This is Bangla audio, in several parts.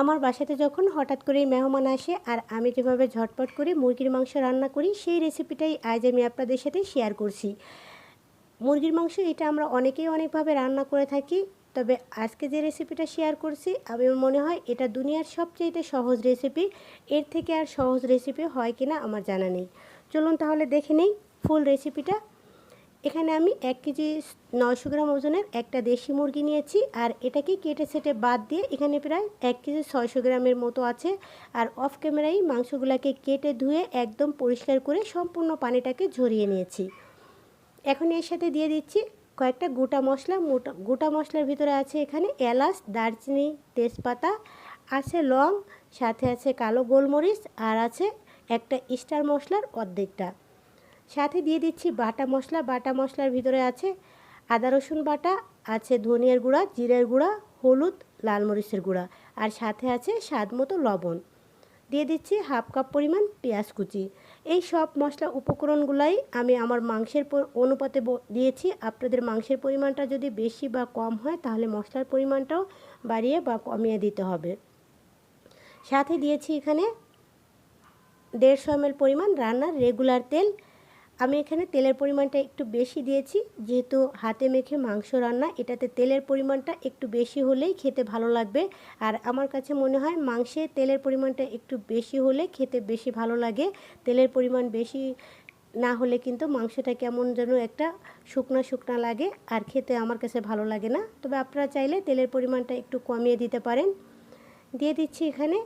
আমার বাসাতে যখন হঠাৎ করেই মেহমান আসে আর আমি যেভাবে ঝটপট করে মুরগির মাংস রান্না করি, সেই রেসিপিটাই আজ আমি আপনাদের সাথে শেয়ার করছি। মুরগির মাংস এটা আমরা অনেকেই অনেকভাবে রান্না করে থাকি, তবে আজকে যে রেসিপিটা শেয়ার করছি, আমি মনে হয় এটা দুনিয়ার সবচেয়ে সহজ রেসিপি। এর থেকে আর সহজ রেসিপি হয় কিনা আমার জানা নেই। চলুন তাহলে দেখে নেই ফুল রেসিপিটা এখানে আমি এক কেজি নয়শো গ্রাম ওজনের একটা দেশি মুরগি নিয়েছি, আর এটাকে কেটে সেটে বাদ দিয়ে এখানে প্রায় এক কেজি ছয়শো গ্রামের মতো আছে। আর অফ ক্যামেরায় মাংসগুলোকে কেটে ধুয়ে একদম পরিষ্কার করে সম্পূর্ণ পানিটাকে ঝরিয়ে নিয়েছি। এখন এর সাথে দিয়ে দিচ্ছি কয়েকটা গোটা মশলা। গোটা মশলার ভিতরে আছে এখানে এলাচ, দারচিনি, তেজপাতা, আছে লং, সাথে আছে কালো গোলমরিচ, আর আছে একটা স্টার মশলার অর্ধেকটা। সাথে দিয়ে দিচ্ছি বাটা মশলা। বাটা মশলার ভিতরে আছে আদা, রসুন বাটা, আছে ধনিয়ার গুঁড়া, জিরের গুঁড়া, হলুদ, লাল মরিচের গুঁড়া আর সাথে আছে স্বাদ মতো লবণ। দিয়ে দিচ্ছি হাফ কাপ পরিমাণ পেঁয়াজ কুচি। এই সব মশলা উপকরণগুলাই আমি আমার মাংসের অনুপাতে দিয়েছি। আপনাদের মাংসের পরিমাণটা যদি বেশি বা কম হয় তাহলে মশলার পরিমাণটাও বাড়িয়ে বা কমিয়ে দিতে হবে। সাথে দিয়েছি এখানে দেড়শো এম পরিমাণ রান্নার রেগুলার তেল। আমি এখানে তেলের পরিমাণটা একটু বেশি দিয়েছি, যেহেতু হাতে মেখে মাংস রান্না, এটাতে তেলের পরিমাণটা একটু বেশি হলেই খেতে ভালো লাগবে। আর আমার কাছে মনে হয় মাংসে তেলের পরিমাণটা একটু বেশি হলে খেতে বেশি ভালো লাগে। তেলের পরিমাণ বেশি না হলে কিন্তু মাংসটা কেমন যেন একটা শুকনা শুকনা লাগে, আর খেতে আমার কাছে ভালো লাগে না। তবে আপনারা চাইলে তেলের পরিমাণটা একটু কমিয়ে দিতে পারেন। দিয়ে দিচ্ছি এখানে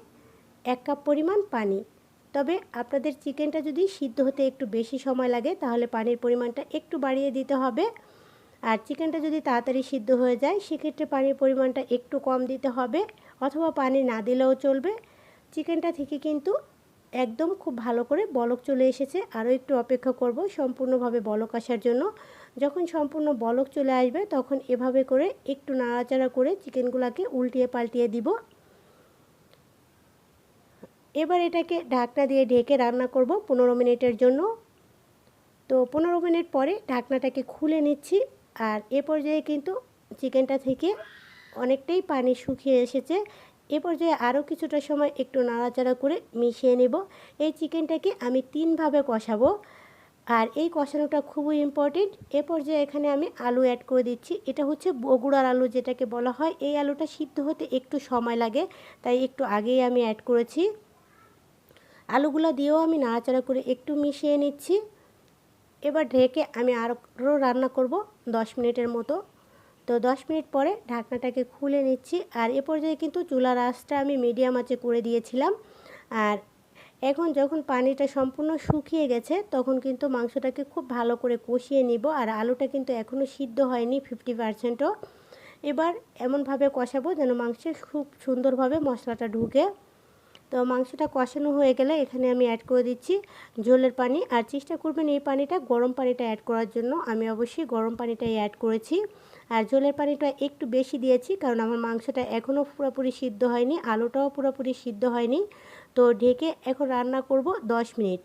এক কাপ পরিমাণ পানি। তবে আপনাদের চিকেনটা যদি সিদ্ধ হতে একটু বেশি সময় লাগে, তাহলে পানির পরিমাণটা একটু বাড়িয়ে দিতে হবে। আর চিকেনটা যদি তাড়াতাড়ি সিদ্ধ হয়ে যায়, সেক্ষেত্রে পানির পরিমাণটা একটু কম দিতে হবে, অথবা পানি না দিলেও চলবে। চিকেনটা থেকে কিন্তু একদম খুব ভালো করে বলক চলে এসেছে। আরও একটু অপেক্ষা করব সম্পূর্ণভাবে বলক আসার জন্য। যখন সম্পূর্ণ বলক চলে আসবে, তখন এভাবে করে একটু নাড়াচাড়া করে চিকেনগুলোকে উল্টিয়ে পাল্টিয়ে দিব। এবার এটাকে ঢাকনা দিয়ে ঢেকে রান্না করব পনেরো মিনিটের জন্য। তো পনেরো মিনিট পরে ঢাকনাটাকে খুলে নিচ্ছি আর এ পর্যায়ে কিন্তু চিকেনটা থেকে অনেকটাই পানি শুকিয়ে এসেছে। এ পর্যায়ে আরও কিছুটা সময় একটু নাড়াচাড়া করে মিশিয়ে নেব। এই চিকেনটাকে আমি তিনভাবে কষাবো আর এই কষানোটা খুবই ইম্পর্টেন্ট। এ পর্যায়ে এখানে আমি আলু অ্যাড করে দিচ্ছি। এটা হচ্ছে বগুড়ার আলু যেটাকে বলা হয়। এই আলুটা সিদ্ধ হতে একটু সময় লাগে, তাই একটু আগেই আমি অ্যাড করেছি। আলুগুলো দিয়েও আমি নাড়াচাড়া করে একটু মিশিয়ে নিচ্ছি। এবার ঢেকে আমি আরও রান্না করব দশ মিনিটের মতো। তো দশ মিনিট পরে ঢাকনাটাকে খুলে নিচ্ছি। আর এ পর্যায়ে কিন্তু চুলার আঁচটা আমি মিডিয়াম আঁচে করে দিয়েছিলাম। আর এখন যখন পানিটা সম্পূর্ণ শুকিয়ে গেছে, তখন কিন্তু মাংসটাকে খুব ভালো করে কষিয়ে নিব। আর আলুটা কিন্তু এখনও সিদ্ধ হয়নি ফিফটি পারসেন্টও এবার এমনভাবে কষাবো যেন মাংসে খুব সুন্দরভাবে মশলাটা ঢুকে। তো মাংসটা কষানো হয়ে গেলে এখানে আমি অ্যাড করে দিচ্ছি ঝোলের পানি। আর চেষ্টা করবেন এই পানিটা, গরম পানিটা অ্যাড করার জন্য। আমি অবশ্যই গরম পানিটাই অ্যাড করেছি। আর ঝোলের পানিটা একটু বেশি দিয়েছি কারণ আমার মাংসটা এখনও পুরোপুরি সিদ্ধ হয়নি, আলুটাও পুরোপুরি সিদ্ধ হয়নি। তো ঢেকে এখন রান্না করব 10 মিনিট।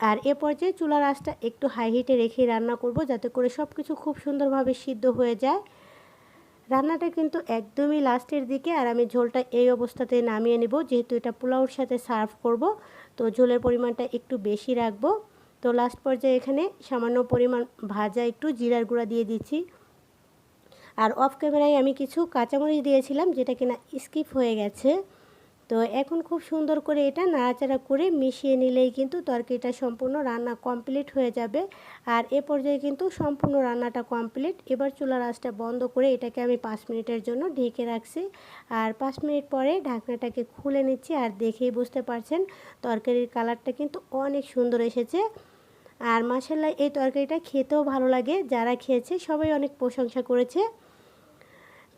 আর এ পর্যায়ে চুলার আঁচটা একটু হাই হিটে রেখে রান্না করব যাতে করে সব কিছু খুব সুন্দরভাবে সিদ্ধ হয়ে যায়। রান্নাটা কিন্তু একদমই লাস্টের দিকে আর আমি ঝোলটা এই অবস্থাতে নামিয়ে নেব। যেহেতু এটা পোলাওর সাথে সার্ভ করব, তো ঝোলের পরিমাণটা একটু বেশি রাখব। তো লাস্ট পর্যায়ে এখানে সামান্য পরিমাণ ভাজা একটু জিরার গুঁড়া দিয়ে দিচ্ছি। আর অফ ক্যামেরায় আমি কিছু কাঁচামরিচ দিয়েছিলাম, যেটা কিনা স্কিপ হয়ে গেছে। তো এখন খুব সুন্দর করে এটা নাড়াচাড়া করে মিশিয়ে নিলেই কিন্তু তরকারিটা সম্পূর্ণ রান্না কমপ্লিট হয়ে যাবে। আর এ পর্যায়ে কিন্তু সম্পূর্ণ রান্নাটা কমপ্লিট। এবার চুলার আঁচটা বন্ধ করে এটাকে আমি পাঁচ মিনিটের জন্য ঢেকে রাখছি। আর পাঁচ মিনিট পরে ঢাকনাটাকে খুলে নিচ্ছি আর দেখেই বুঝতে পারছেন তরকারির কালারটা কিন্তু অনেক সুন্দর এসেছে। আর মাসাল্লাহ এই তরকারিটা খেতেও ভালো লাগে। যারা খেয়েছে সবাই অনেক প্রশংসা করেছে।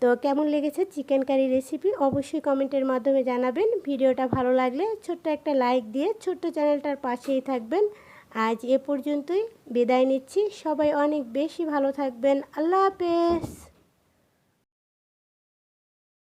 তো কেমন লেগেছে চিকেন কারি রেসিপি অবশ্যই কমেন্টের মাধ্যমে জানাবেন। ভিডিওটা ভালো লাগলে ছোট্ট একটা লাইক দিয়ে ছোট্ট চ্যানেলটার পাশেই থাকবেন। আজ এ পর্যন্তই, বিদায় নিচ্ছি। সবাই অনেক বেশি ভালো থাকবেন। আল্লাহ হাফেজ।